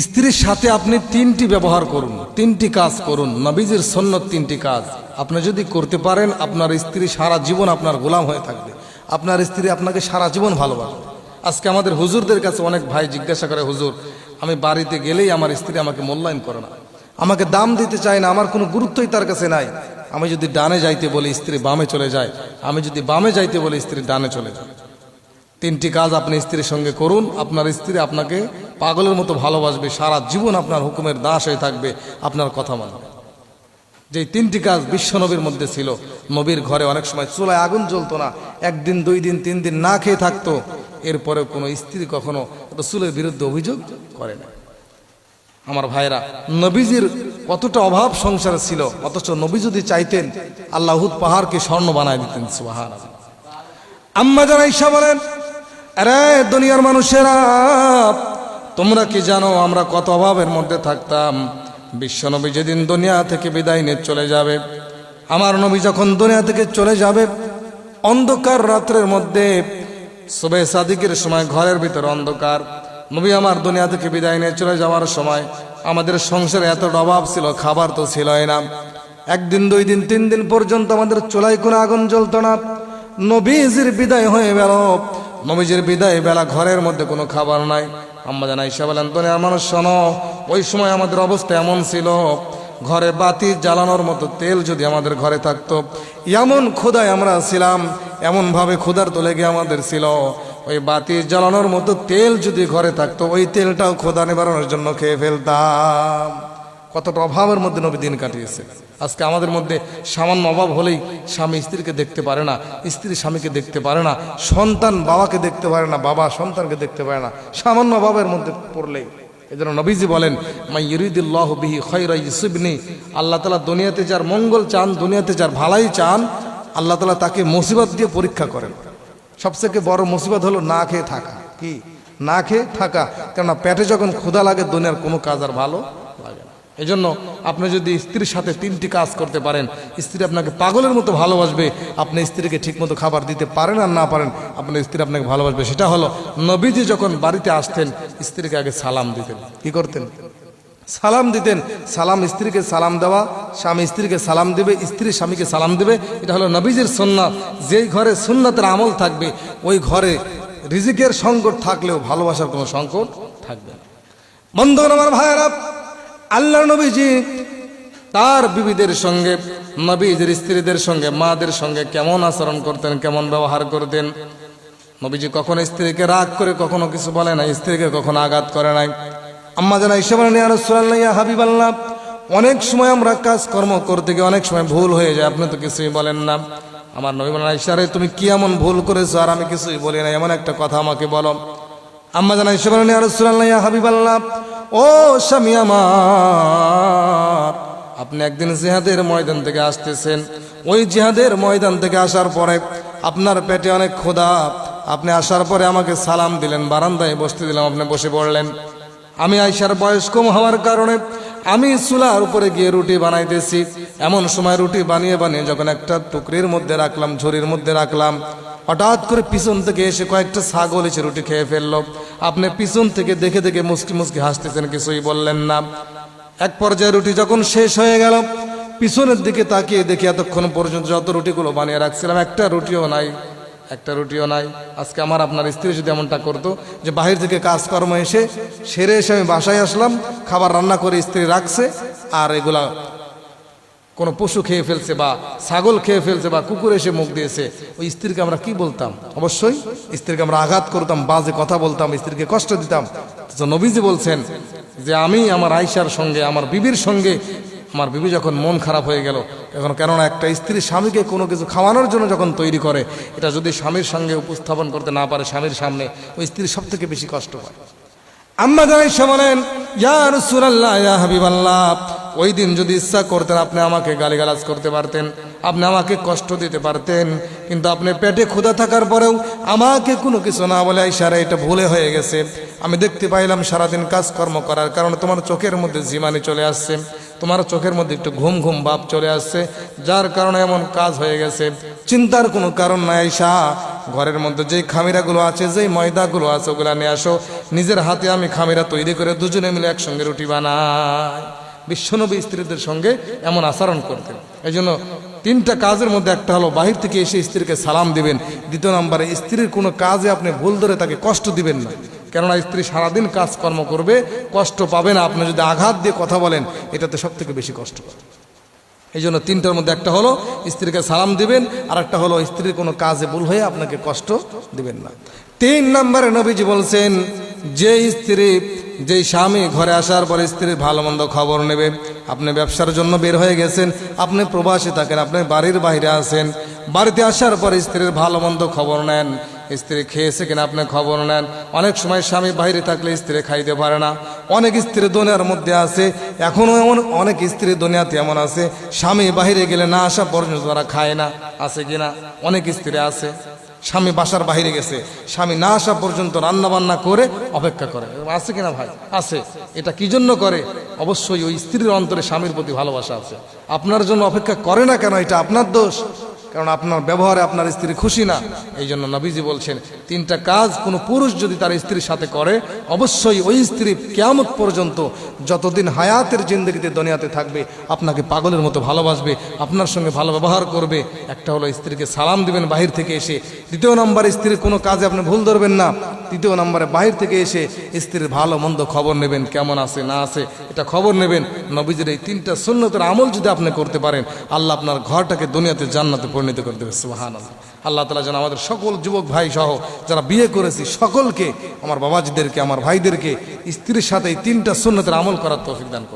স্ত্রীর সাথে আপনি তিনটি ব্যবহার করুন, তিনটি কাজ করুন, নবীজির সন্ন্যত তিনটি কাজ। আপনি যদি করতে পারেন, আপনার স্ত্রী সারা জীবন আপনার গোলাম হয়ে থাকবে। আপনার স্ত্রী আপনাকে সারা জীবন ভালোবাসবে। আজকে আমাদের হুজুরদের কাছে অনেক ভাই জিজ্ঞাসা করে, হুজুর, আমি বাড়িতে গেলেই আমার স্ত্রী আমাকে মূল্যায়ন করে না। আমাকে দাম দিতে চায় না, আমার কোনো গুরুত্বই তার কাছে নাই। আমি যদি ডানে যাইতে বলি, স্ত্রী বামে চলে যায়। আমি যদি বামে যাইতে বলি, স্ত্রী ডানে চলে যায়। তিনটি কাজ আপনি স্ত্রীর সঙ্গে করুন। আপনার স্ত্রী আপনাকে পাগলের মতো ভালোবাসবে। সারা জীবন আপনার হুকুমের দাস হয়ে থাকবে। আপনার কথা মানবে। যে তিনটি কাজ বিশ্বনবীর মধ্যে ছিল, নবীর ঘরে অনেক সময় চুলায় আগুন জ্বলতো না। একদিন, দুই দিন, তিন দিন না খেয়ে থাকতো। এরপরে কোনো স্ত্রী কখনো রসুলের বিরুদ্ধে অভিযোগ করে না। আমার ভাইরা নবীজির কতটা অভাব সংসারে ছিল, অথচ নবী যদি চাইতেন আল্লাহুদ পাহাড়কে স্বর্ণ বানায় দিতেন সুবাহান আম্মা যারা ঈশা বলেন আরে দুনিয়ার মানুষেরা, তোমরা কি জানো আমরা কত অভাবের মধ্যে থাকতাম? বিশ্বনবী যেদিন দুনিয়া থেকে বিদায় নিয়ে চলে যাবে, আমার নবী যখন দুনিয়া থেকে চলে যাবে, অন্ধকার রাত্রের মধ্যে সুবে সাদিকের সময় ঘরের ভিতরে অন্ধকার। নবী আমার দুনিয়া থেকে বিদায় নিয়ে চলে যাওয়ার সময় আমাদের সংসারে এতটা অভাব ছিল, খাবার তো ছিলই না। একদিন, দুই দিন, তিন দিন পর্যন্ত আমাদের চুলায় কোনো আগুন জ্বলতো না। নবীজির বিদায় হয়ে গেল। নবীজির বিদায় বেলা ঘরের মধ্যে কোনো খাবার নাই। আম্মা জানা ইসা বলেন দুনিয়ার মানুষ শোনো, ওই সময় আমাদের অবস্থা এমন ছিল। ঘরে বাতি জ্বালানোর মতো তেল যদি আমাদের ঘরে থাকতো। এমন ক্ষুদায় আমরা ছিলাম, এমনভাবে ক্ষুদার তো লেগে আমাদের ছিল। ওই বাতি জ্বালানোর মতো তেল যদি ঘরে থাকতো, ওই তেলটাও ক্ষুদা নিবারণের জন্য খেয়ে ফেলতাম। কতটা অভাবের মধ্যে নবী দিন কাটিয়েছে। আজকে আমাদের মধ্যে সামান্য অভাব হলেই স্বামী স্ত্রীকে দেখতে পারে না, স্ত্রী স্বামীকে দেখতে পারে না, সন্তান বাবাকে দেখতে পারে না, বাবা সন্তানকে দেখতে পারে না, সামান্য অভাবের মধ্যে পড়লেই। এই জন্য নবীজি বলেন মাই ইরিদুল্লাহ বিহি খৈরা ইসুবনি আল্লাহ তালা দুনিয়াতে যার মঙ্গল চান, দুনিয়াতে যার ভালাই চান, আল্লাহ তালা তাকে মুসিবত দিয়ে পরীক্ষা করেন। সবথেকে বড় মুসিবত হলো না খেয়ে থাকা। কি? না খেয়ে থাকা। কেননা পেটে যখন ক্ষুধা লাগে, দুনিয়ার কোনো কাজ আর ভালো লাগে না এই জন্য আপনি যদি স্ত্রীর সাথে তিনটি কাজ করতে পারেন, স্ত্রী আপনাকে পাগলের মতো ভালোবাসবে, আপনি স্ত্রীকে ঠিকমতো খাবার দিতে পারেন আর না পারেন, আপনার স্ত্রী আপনাকে ভালোবাসবে। সেটা হলো, নবীজি যখন বাড়িতে আসতেন, স্ত্রীকে আগে সালাম দিতেন। কি করতেন? সালাম দিতেন। সালাম স্ত্রীকে সালাম দেওয়া, স্বামী স্ত্রীকে সালাম দেবে, স্ত্রী স্বামীকে সালাম দেবে, এটা হলো নবীজির সন্ন্যাত যেই ঘরে সুন্নাতের আমল থাকবে, ওই ঘরে রিজিকের সংকট থাকলেও ভালোবাসার কোনো সংকট থাকবে না। বন্ধুগণ, আমার ভাইয়েরা আল্লাহ নবীজি তার বিবিদের সঙ্গে, নবীজির স্ত্রীদের সঙ্গে, মাদের সঙ্গে কেমন আচরণ করতেন, কেমন ব্যবহার করতেন? নবীজি কখনো স্ত্রীকে রাগ করে কখনো কিছু বলে না স্ত্রীকে কখনো আঘাত করে নাই। আম্মা জানা ইসে বলেন রাসূলুল্লাহ, ইয়া হাবিবাল্লাহ, অনেক সময় আমরা কাজকর্ম করতে গিয়ে অনেক সময় ভুল হয়ে যায়, আপনি তো কিছুই বলেন না। আমার নবী বলেন ইশারে তুমি কি এমন ভুল করেছ? আর আমি কিছুই বলি না, এমন একটা কথা আমাকে বলো। আম্মা জানা ইসে বলেন রাসূলুল্লাহ, ইয়া হাবিবাল্লাহ ও স্বামী আমার, আপনি একদিন জেহাদের ময়দান থেকে আসতেছেন। ওই জেহাদের ময়দান থেকে আসার পরে আপনার পেটে অনেক ক্ষুধা। আপনি আসার পরে আমাকে সালাম দিলেন, বারান্দায় বসতে দিলাম, আপনি বসে পড়লেন। আমি আইসার বয়স কম হওয়ার কারণে আমি চুলার উপরে গিয়ে রুটি বানাইতেছি। এমন সময় রুটি বানিয়ে বানিয়ে যখন একটা টুকরির মধ্যে রাখলাম, ঝুড়ির মধ্যে রাখলাম হঠাৎ করে পিছন থেকে এসে কয়েকটা ছাগল এসে রুটি খেয়ে ফেলল। আপনি পিছন থেকে দেখে দেখে মুসকি মুসকি হাসতেছেন, কিছুই বললেন না। এক পর্যায়ে রুটি যখন শেষ হয়ে গেল, পিছনের দিকে তাকিয়ে দেখি এতক্ষণ পর্যন্ত যত রুটিগুলো বানিয়ে রাখছিলাম, একটা রুটিও নাই, একটা রুটিও নাই। আজকে আমার আপনার স্ত্রী যদি এমনটা করতো যে বাহির থেকে কাজকর্ম এসে সেরে এসে আমি বাসায় আসলাম, খাবার রান্না করে স্ত্রী রাখছে, আর এগুলা কোনো পশু খেয়ে ফেলছে বা ছাগল খেয়ে ফেলছে বা কুকুর এসে মুখ দিয়েছে, ওই স্ত্রীকে আমরা কি বলতাম? অবশ্যই স্ত্রীকে আমরা আঘাত করতাম, বাজে কথা বলতাম, স্ত্রীকে কষ্ট দিতাম। নবীজি বলছেন যে, আমি আমার আয়সার সঙ্গে, আমার বিবির সঙ্গে, আমার বিবি যখন মন খারাপ হয়ে গেল এখন কেননা একটা স্ত্রী স্বামীকে কোনো কিছু খাওয়ানোর জন্য যখন তৈরি করে, এটা যদি স্বামীর সঙ্গে উপস্থাপন করতে না পারে স্বামীর সামনে, ওই স্ত্রী সব থেকে বেশি কষ্ট পায়। আম্মা জানাইশা বলেন, ইয়া রাসূলুল্লাহ, ইয়া হাবিবাল্লাহ ওই দিন যদি ইচ্ছা করতেন, আপনি আমাকে গালিগালাজ করতে পারতেন, আপনি আমাকে কষ্ট দিতে পারতেন, কিন্তু আপনি পেটে ক্ষুধা থাকার পরেও আমাকে কোনো কিছু না বলে ইশারা এটা ভুলে হয়ে গেছে। আমি দেখতে পাইলাম সারাদিন কাজকর্ম করার কারণে তোমার চোখের মধ্যে জিমানি চলে আসছে, তোমার চোখের মধ্যে একটু ঘুম ঘুম ভাব চলে আসছে, যার কারণে এমন কাজ হয়ে গেছে। চিন্তার কোনো কারণ নাই আয়সা ঘরের মধ্যে যেই খামিরাগুলো আছে, যেই ময়দাগুলো আছে, ওগুলো নিয়ে আসো। নিজের হাতে আমি খামিরা তৈরি করে দুজনে মিলে একসঙ্গে রুটি বানাই। বিশ্বনবী স্ত্রীদের সঙ্গে এমন আচরণ করতেন। এই জন্য তিনটা কাজের মধ্যে একটা হলো বাহির থেকে এসে স্ত্রীকে সালাম দিবেন। দ্বিতীয় নম্বরে, স্ত্রীর কোনো কাজে আপনি ভুল ধরে তাকে কষ্ট দিবেন না। কেননা স্ত্রী সারাদিন কাজকর্ম করবে, কষ্ট পাবে না। আপনি যদি আঘাত দিয়ে কথা বলেন, এটাতে সব থেকে বেশি কষ্ট পাবে এই জন্য তিনটার মধ্যে একটা হলো স্ত্রীকে সালাম দিবেন আর একটা হলো স্ত্রীর কোনো কাজে ভুল হয়ে আপনাকে কষ্ট দিবেন না। তিন নম্বরে নবীজি বলছেন যে স্ত্রী, যেই স্বামী ঘরে আসার পরে স্ত্রীর ভালো মন্দ খবর নেবে, আপনি ব্যবসার জন্য বের হয়ে গেছেন, আপনি প্রবাসী থাকেন, আপনি বাড়ির বাইরে আছেন, বাড়িতে আসার পরে স্ত্রীর ভালো মন্দ খবর নেন স্ত্রী খেয়েছে কিনা আপনি খবর নেন। অনেক সময় স্বামী বাইরে থাকলে স্ত্রী খাইতে পারে না। অনেক স্ত্রী দুনিয়ার মধ্যে আছে এখনও এমন অনেক স্ত্রী দুনিয়াতে এমন আছে, স্বামী বাইরে গেলে না আসা পর্যন্ত তারা খায় না। আছে কিনা? অনেক স্ত্রী আছে। স্বামী বাসার বাইরে গেছে, স্বামী না আসা পর্যন্ত রান্না বান্না করে অপেক্ষা করে। আছে কিনা ভাই? আছে। এটা কি জন্য করে? অবশ্যই ওই স্ত্রীর অন্তরে স্বামীর প্রতি ভালোবাসা আছে। আপনার জন্য অপেক্ষা করে না কেন? এটা আপনার দোষ। কারণ আপনার ব্যবহারে আপনার স্ত্রী খুশি না। এই জন্য নবীজি বলছেন, তিনটা কাজ কোনো পুরুষ যদি তার স্ত্রীর সাথে করে, অবশ্যই ওই স্ত্রী কেয়ামত পর্যন্ত যতদিন হায়াতের জিন্দগিতে দুনিয়াতে থাকবে, আপনাকে পাগলের মতো ভালোবাসবে, আপনার সঙ্গে ভালো ব্যবহার করবে। একটা হলো স্ত্রীকে সালাম দিবেন বাহির থেকে এসে। দ্বিতীয় নম্বরে স্ত্রীর কোনো কাজে আপনি ভুল ধরবেন না। তৃতীয় নম্বরে বাহির থেকে এসে স্ত্রীর ভালো মন্দ খবর নেবেন, কেমন আছে, না আছে, এটা খবর নেবেন। নবীজির এই তিনটা সুন্নতের আমল যদি আপনি করতে পারেন, আল্লাহ আপনার ঘরটাকে দুনিয়াতে জান্নাতে পরিণত করে দেবে সুহান আল্লাহ তালা যেন আমাদের সকল যুবক ভাই সহ যারা বিয়ে করেছি, সকলকে, আমার বাবাজিদেরকে, আমার ভাইদেরকে, স্ত্রীর সাথে এই তিনটা সুন্নতের আমল করার তৌফিক দান